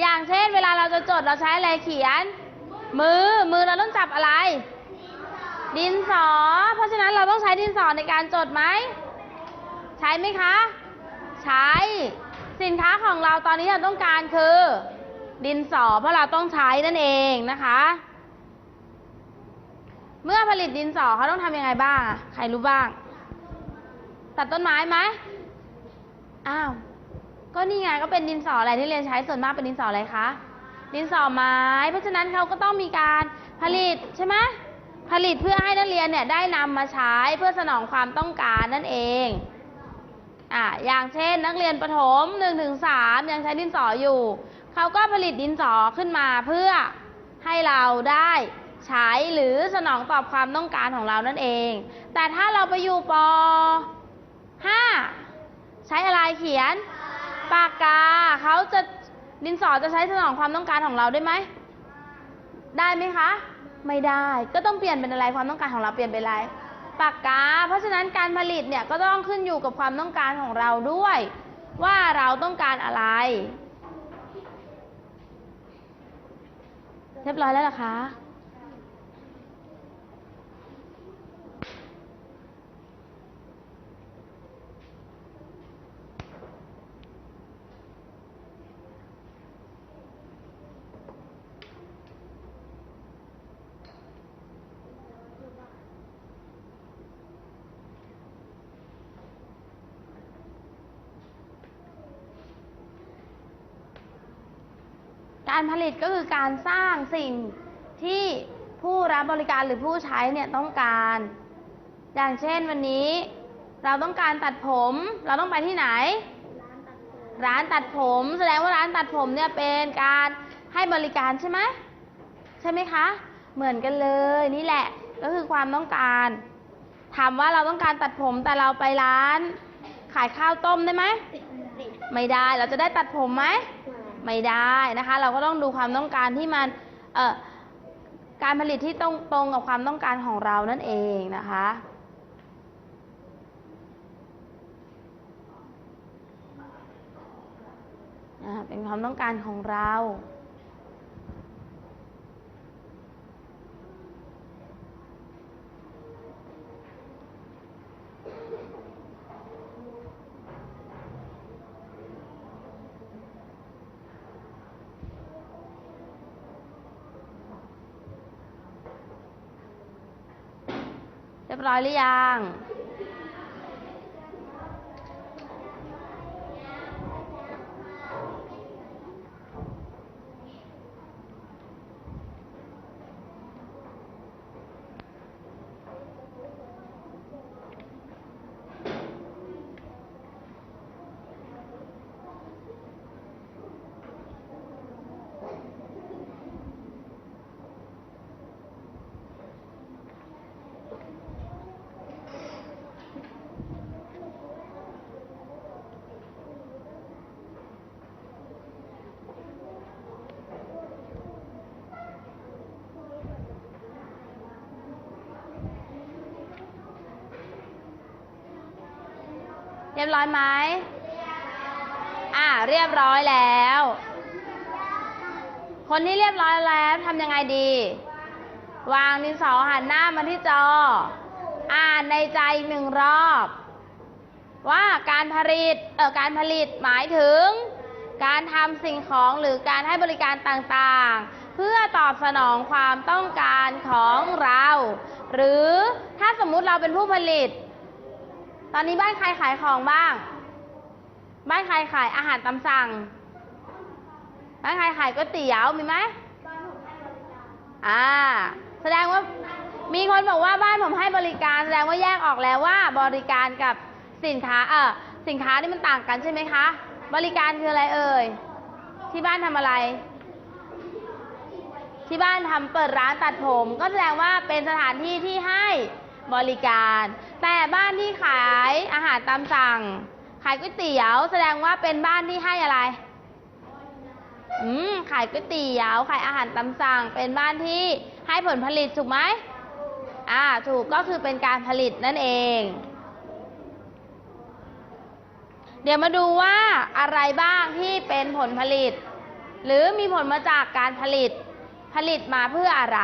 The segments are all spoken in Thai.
อย่างเช่น เวลาเราจะจดเราใช้อะไรเขียน มือมือเราต้องจับอะไร ดินสอ เพราะฉะนั้นเราต้องใช้ดินสอในการจดไหม ใช้ไหมคะ ใช้สินค้าของเราตอนนี้เราต้องการคือ ดินสอเพราะเราต้องใช้นั่นเองนะคะ เมื่อผลิตดินสอเขาต้องทำยังไงบ้าง ใครรู้บ้าง ตัดต้นไม้ไหมอ้าว ก็นี่ไงก็เป็นดินสออะไรที่เรียนใช้ส่วนมากเป็นดินสออะไรคะ ดินสอไม้ เพราะฉะนั้นเขาก็ต้องมีการผลิตใช่ไหมผลิตเพื่อให้นักเรียนเนี่ยได้นำมาใช้เพื่อสนองความต้องการนั่นเองอ่าอย่างเช่น นักเรียนประถม1นถึงสยังใช้ดินสออยู่ เขาก็ผลิตดินสอขึ้นมาเพื่อให้เราได้ใช้หรือสนองตอบความต้องการของเรานั่นเอง แต่ถ้าเราไปอยู่ป 5 ใช้อะไรเขียน ปากกาเขาจะดินสอจะใช้สนองความต้องการของเราได้ไหม ได้ไหมคะ ไม่ได้ ก็ต้องเปลี่ยนเป็นอะไรความต้องการของเราเปลี่ยนเป็นอะไร ปากกา เพราะฉะนั้นการผลิตเนี่ยก็ต้องขึ้นอยู่กับความต้องการของเราด้วย ว่าเราต้องการอะไรเรียบร้อยแล้วหรอคะ การผลิตก็คือการสร้างสิ่งที่ผู้รับบริการหรือผู้ใช้เนี่ยต้องการ อย่างเช่นวันนี้ เราต้องการตัดผม เราต้องไปที่ไหน ร้านตัดผม แสดงว่าร้านตัดผมเนี่ยเป็นการให้บริการใช่ไหมใช่ไหมคะ เหมือนกันเลยนี่แหละ ก็คือความต้องการ ถามว่าเราต้องการตัดผมแต่เราไปร้าน ขายข้าวต้มได้ไหม ไม่ได้ เราจะได้ตัดผมไหม ไม่ได้นะคะ เราก็ต้องดูความต้องการที่มันเอ่อการผลิตที่ตรงตรงกับความต้องการของเรานั่นเองนะคะ เป็นความต้องการของเรา เรียบร้อยหรือยัง เรียบร้อยไหมอ่า เรียบร้อยแล้ว คนที่เรียบร้อยแล้วทำยังไงดี วางดินสอหันหน้ามาที่จอ อ่านในใจอีกหนึ่งรอบ ว่าการผลิต เออการผลิตหมายถึง การทำสิ่งของหรือการให้บริการต่างๆ เพื่อตอบสนองความต้องการของเรา หรือถ้าสมมุติเราเป็นผู้ผลิต ตอนนี้บ้านใครขายของบ้าง บ้านใครขายอาหารตามสั่ง บ้านใครขายก๋วยเตี๋ยวมีไหมอ่า แสดงว่ามีคนบอกว่าบ้านผมให้บริการ แสดงว่าแยกออกแล้วว่า บริการกับสินค้า เออสินค้านี่มันต่างกันใช่ไหมคะ บริการคืออะไรเอ่ย ที่บ้านทำอะไร ที่บ้านทำเปิดร้านตัดผม ก็แสดงว่าเป็นสถานที่ที่ให้ บริการ แต่บ้านที่ขายอาหารตามสั่ง ขายก๋วยเตี๋ยวแสดงว่าเป็นบ้านที่ให้อะไร อืมขายก๋วยเตี๋ยวขายอาหารตามสั่ง เป็นบ้านที่ให้ผลผลิตถูกไหมอ่า ถูกก็คือเป็นการผลิตนั่นเอง เดี๋ยวมาดูว่าอะไรบ้างที่เป็นผลผลิต หรือมีผลมาจากการผลิต ผลิตมาเพื่ออะไร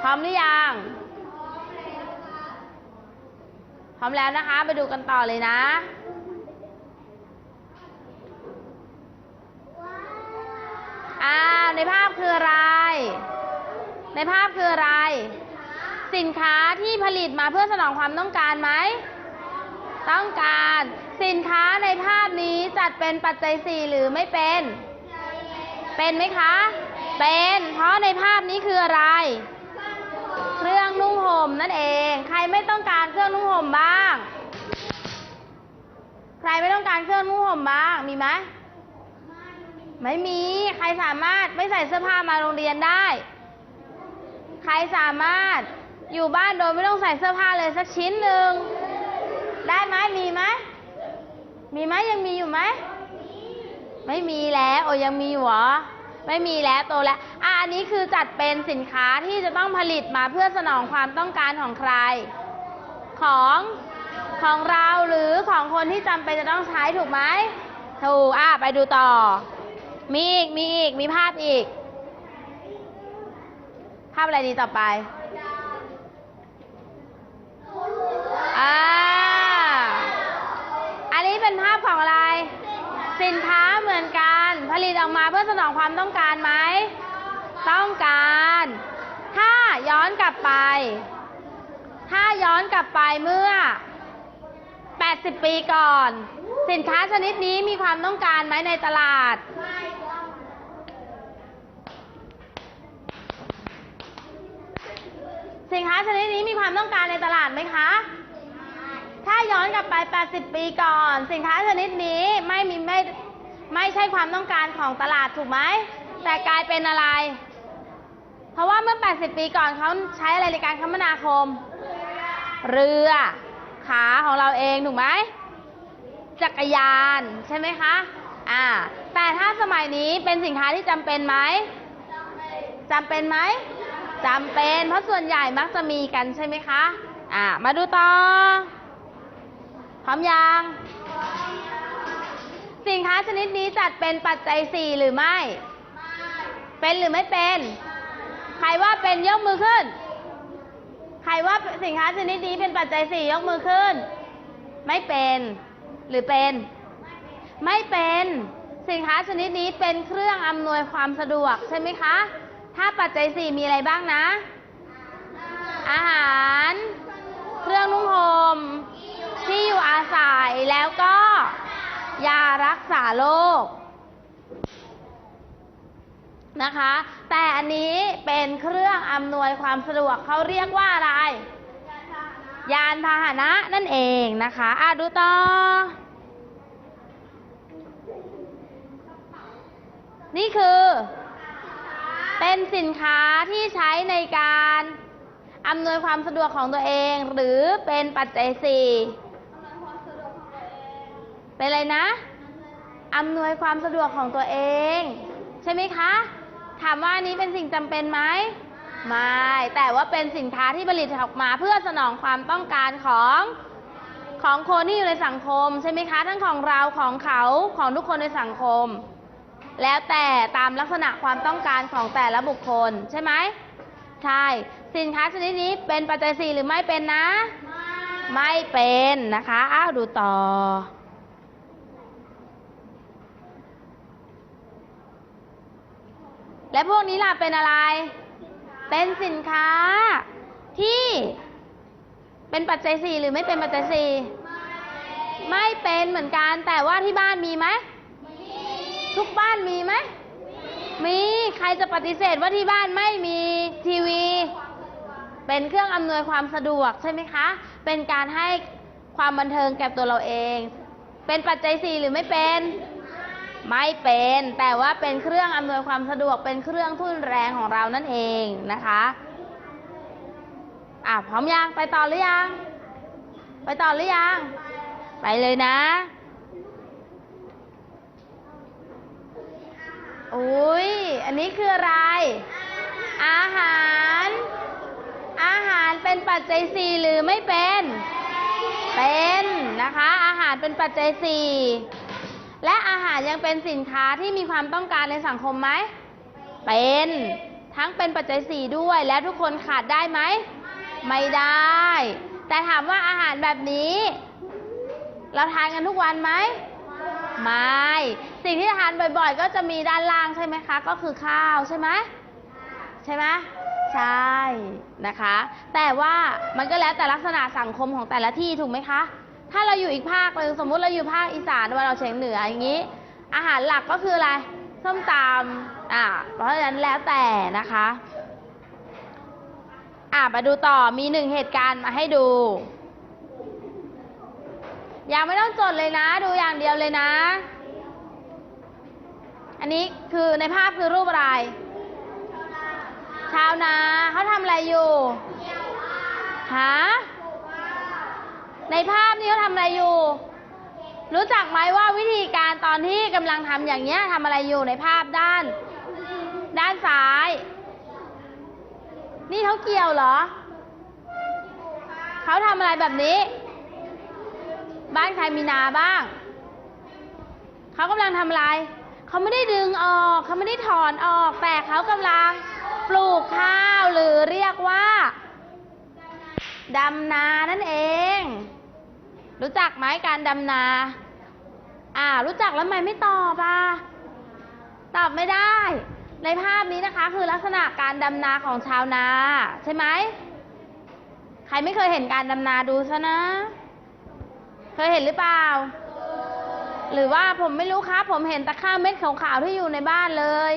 พร้อมหรือยัง พ ร้อมแล้วนะคะไปดูกันต่อเลยนะ อ้าวในภาพคืออะไร ในภาพคืออะไร สินค้าที่ผลิตมาเพื่อสนองความต้องการไหม ต้องการ สินค้าในภาพนี้จัดเป็นปัจจัยสี่หรือไม่เป็น เป็นไหมคะ เป็น เพราะในภาพนี้คืออะไร เครื่องนุ่งห่มนั่นเอง ใครไม่ต้องการเครื่องนุ่งห่มบ้าง ใครไม่ต้องการเครื่องนุ่งห่มบ้าง มีไหมไม่มี ใครสามารถไม่ใส่เสื้อผ้ามาโรงเรียนได้ ใครสามารถอยู่บ้านโดยไม่ต้องใส่เสื้อผ้าเลยสักชิ้นหนึ่ง ได้ไหมมีไหม มีไหมยังมีอยู่ไหม ไม่มีแล้ว โอ้ยังมีอยู่เหรอ ไม่มีแล้วโตแล้วอะอันนี้คือจัดเป็นสินค้าที่จะต้องผลิตมาเพื่อสนองความต้องการของใคร ของของเราหรือของคนที่จำเป็นจะต้องใช้ถูกไหมถูกอะไปดูต่อ มีอีกมีอีกมีภาพอีก ภาพอะไรดีต่อไปอ่าอันนี้เป็นภาพของอะไร สินค้าเหมือนกัน ผลิตออกมาเพื่อสนองความต้องการไหม ต้องการ ถ้าย้อนกลับไป ถ้าย้อนกลับไปเมื่อ 80 ปีก่อน สินค้าชนิดนี้มีความต้องการไหมในตลาด สินค้าชนิดนี้มีความต้องการในตลาดไหมคะถ้าย้อนกลับไป 80 ปีก่อน สินค้าชนิดนี้ไม่มีไม่ ไม่ใช่ความต้องการของตลาดถูกไหม แต่กลายเป็นอะไร เพราะว่าเมื่อ 80 ปีก่อนเขาใช้อะไรในการคมนาคม เรือ ขาของเราเองถูกไหม จักรยานใช่ไหมคะ อ่า แต่ถ้าสมัยนี้เป็นสินค้าที่จำเป็นไหมจำเป็นไหมจำเป็น เพราะส่วนใหญ่มักจะมีกันใช่ไหมคะ อ่า มาดูต่อพร้อมยัง สินค้าชนิดนี้จัดเป็นปัจจัยสี่หรือไม่ เป็นหรือไม่เป็น ใครว่าเป็นยกมือขึ้น ใครว่าสินค้าชนิดนี้เป็นปัจจัยสี่ยกมือขึ้น ไม่เป็น หรือเป็น ไม่เป็น สินค้าชนิดนี้เป็นเครื่องอำนวยความสะดวกใช่ไหมคะ ถ้าปัจจัยสี่มีอะไรบ้างนะ อาหาร เครื่องนุ่งห่ม ที่อยู่อาศัย แล้วก็ ยารักษาโรคนะคะ แต่อันนี้เป็นเครื่องอำนวยความสะดวกเขาเรียกว่าอะไร ยานพาหนะนั่นเองนะคะอะดูต่อ นี่คือ เป็นสินค้าที่ใช้ในการอำนวยความสะดวกของตัวเอง หรือเป็นปัจจัยสี่ เป็นอะไรนะ อำนวยความสะดวกของตัวเอง ใช่ไหมคะ ถามว่านี้เป็นสิ่งจำเป็นไหมไม่ แต่ว่าเป็นสินค้าที่ผลิตออกมาเพื่อสนองความต้องการของของคนที่อยู่ในสังคมใช่ไหมคะ ทั้งของเราของเขาของทุกคนในสังคม แล้วแต่ตามลักษณะความต้องการของแต่ละบุคคลใช่ไหมใช่ สินค้าชนิดนี้เป็นปัจจัยสี่หรือไม่เป็นนะ ไม่เป็นนะคะ อ้าวดูต่อ และพวกนี้ล่ะเป็นอะไร เป็นสินค้าที่เป็นปัจจัยสี่หรือไม่เป็นปัจจัยสี่ไม่เป็นเหมือนกันแต่ว่าที่บ้านมีไหมทุกบ้านมีไหมมีใครจะปฏิเสธว่าที่บ้านไม่มีทีวี เป็นเครื่องอำนวยความสะดวกใช่ไหมคะ เป็นการให้ความบันเทิงแก่ตัวเราเอง เป็นปัจจัยสี่หรือไม่เป็น ไม่เป็น แต่ว่าเป็นเครื่องอำนวยความสะดวกเป็นเครื่องทุ่นแรงของเรานั่นเองนะคะอะพร้อมยังไปต่อหรือยัง ไปต่อหรือยัง ไปเลยนะอุ้ยอันนี้คืออะไร อาหาร อาหารเป็นปัจจัยสี่หรือไม่เป็น เป็นนะคะ อาหารเป็นปัจจัยสี่ และอาหารยังเป็นสินค้าที่มีความต้องการในสังคมไหม เป็น ทั้งเป็นปัจจัยสี่ด้วยและทุกคนขาดได้ไหม ไม่ได้ แต่ถามว่าอาหารแบบนี้ เราทานกันทุกวันไหม ไม่ สิ่งที่ทานบ่อยๆ ก็จะมีด้านล่างใช่ไหมคะ ก็คือข้าวใช่ไหม ใช่ไหมใช่นะคะ แต่ว่ามันก็แล้วแต่ลักษณะสังคมของแต่ละที่ถูกไหมคะ ถ้าเราอยู่อีกภาคหนึ่งสมมุติเราอยู่ภาคอีสานว่าเราเฉียงเหนืออย่างนี้ อาหารหลักก็คืออะไรส้มตำอ่าเพราะฉะนั้นแล้วแต่นะคะอ่ามาดูต่อมีหนึ่งเหตุการณ์มาให้ดูยังไม่ต้องจดเลยนะ ดูอย่างเดียวเลยนะ อันนี้คือในภาพคือรูปอะไร ชาวนาเขาทำอะไรอยู่ฮะ ในภาพนี้เขาทำอะไรอยู่ รู้จักไหมว่าวิธีการตอนที่กำลังทำอย่างเนี้ยทำอะไรอยู่ในภาพด้าน ด้านซ้าย นี่เขาเกี่ยวเหรอ เขาทำอะไรแบบนี้ บ้านใครมีนาบ้าง เขากำลังทำอะไร เขาไม่ได้ดึงออก เขาไม่ได้ถอนออก แต่เขากำลังปลูกข้าวหรือเรียกว่าดำนานั่นเอง รู้จักไหมการดำนา อ่า รู้จักแล้วทำไมไม่ตอบอะ ตอบไม่ได้ ในภาพนี้นะคะ คือลักษณะการดำนาของชาวนา ใช่ไหม ใครไม่เคยเห็นการดำนาดูซะนะ เคยเห็นหรือเปล่า หรือว่าผมไม่รู้ครับ ผมเห็นแต่ข้าวเม็ดขาวๆที่อยู่ในบ้านเลย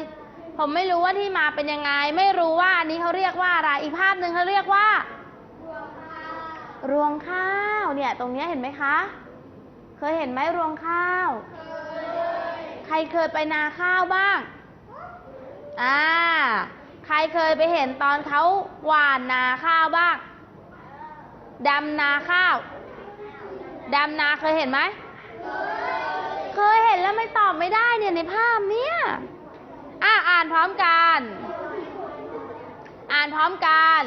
ผมไม่รู้ว่าที่มาเป็นยังไง ไม่รู้ว่าอันนี้เขาเรียกว่าอะไร อีกภาพหนึ่งเขาเรียกว่า รวงข้าวเนี่ยตรงนี้เห็นไหมคะ เคยเห็นไหมรวงข้าว ใครเคยไปนาข้าวบ้าง อ่า ใครเคยไปเห็นตอนเขาหว่านนาข้าวบ้าง ดำนาข้าว ดำนาเคยเห็นไหม เคยเห็นแล้วไม่ตอบไม่ได้เนี่ยในภาพเนี้ยอะอ่านพร้อมกัน อ่านพร้อมกัน